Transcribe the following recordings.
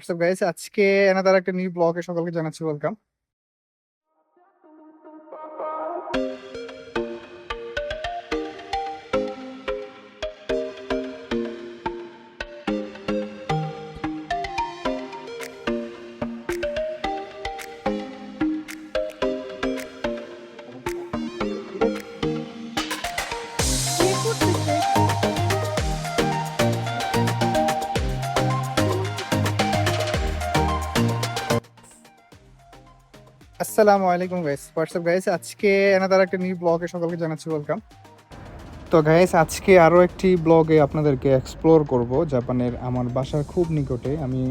WhatsApp guys আজকে another একটা new ব্লগে সকলকে জানাচ্ছি ওয়েলকাম আসসালামু আলাইকুম গাইস হোয়াটসঅ্যাপ গাইস আজকে এনাদার একটা নিউ ব্লগে সকলকে জানাচ্ছি ওয়েলকাম তো গাইস আজকে আরও একটি ব্লগে আপনাদেরকে এক্সপ্লোর করব জাপানের আমার বাসার খুব নিকটে। আমি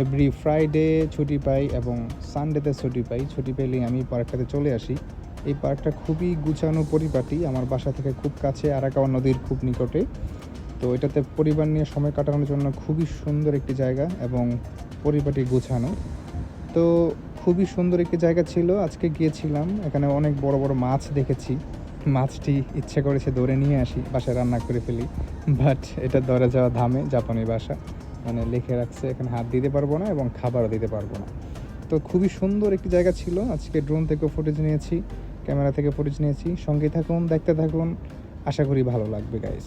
এভরি ফ্রাইডে ছুটি পাই এবং সানডেতে ছুটি পাই। ছুটি পেলেই আমি পার্কটাতে চলে আসি। এই পার্কটা খুবই গুছানো পরিপাটি। আমার বাসা থেকে খুব কাছে আরাকাওয়া নদীর খুব নিকটে। তো এটাতে পরিবার নিয়ে সময় কাটানোর জন্য খুবই সুন্দর একটি জায়গা এবং পরিপাটি গুছানো। তো খুবই সুন্দর একটি জায়গা ছিল, আজকে গিয়েছিলাম। এখানে অনেক বড় বড় মাছ দেখেছি। মাছটি ইচ্ছে করেছে ধরে নিয়ে আসি, বাসায় রান্না করে ফেলি। বাট এটা ধরে যাওয়া ধামে, জাপানি বাসা। মানে লিখে রাখছে, এখানে হাত দিতে পারব না এবং খাবারও দিতে পারব না। তো খুবই সুন্দর একটি জায়গা ছিল। আজকে ড্রোন থেকেও ফুটেজ নিয়েছি ক্যামেরা থেকে ফুটেজ নিয়েছি। সঙ্গে থাকুন, দেখতে থাকুন। আশা করি ভালো লাগবে গাইস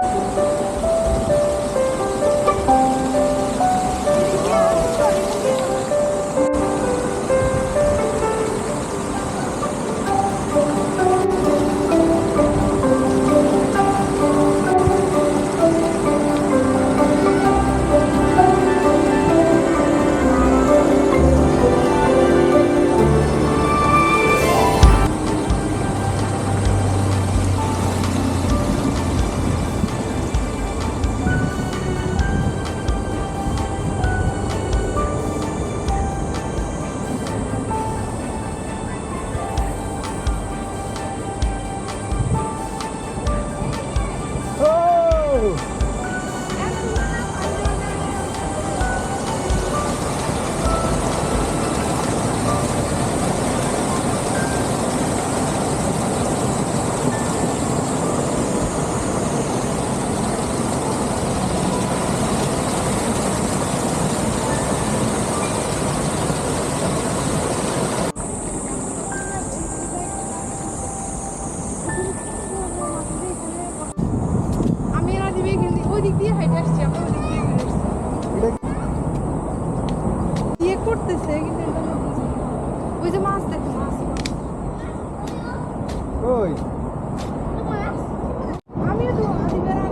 আমি আসছি আমরা ওই দিক দিয়ে ঘুরে আসছি ইয়ে করতেছে কিন্তু এটা। ওই যে মাছ দেখো মাছ ওই আমিও তো দিবে আর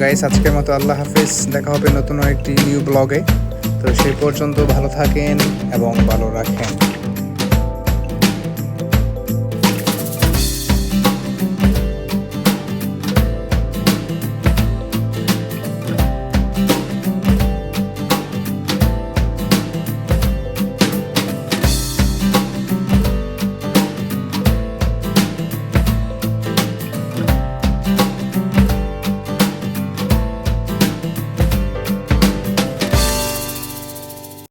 গাইস আজকের মতো আল্লাহ হাফিজ। দেখা হবে নতুন একটি নিউ ব্লগে তো সেই পর্যন্ত ভালো থাকেন এবং ভালো রাখেন।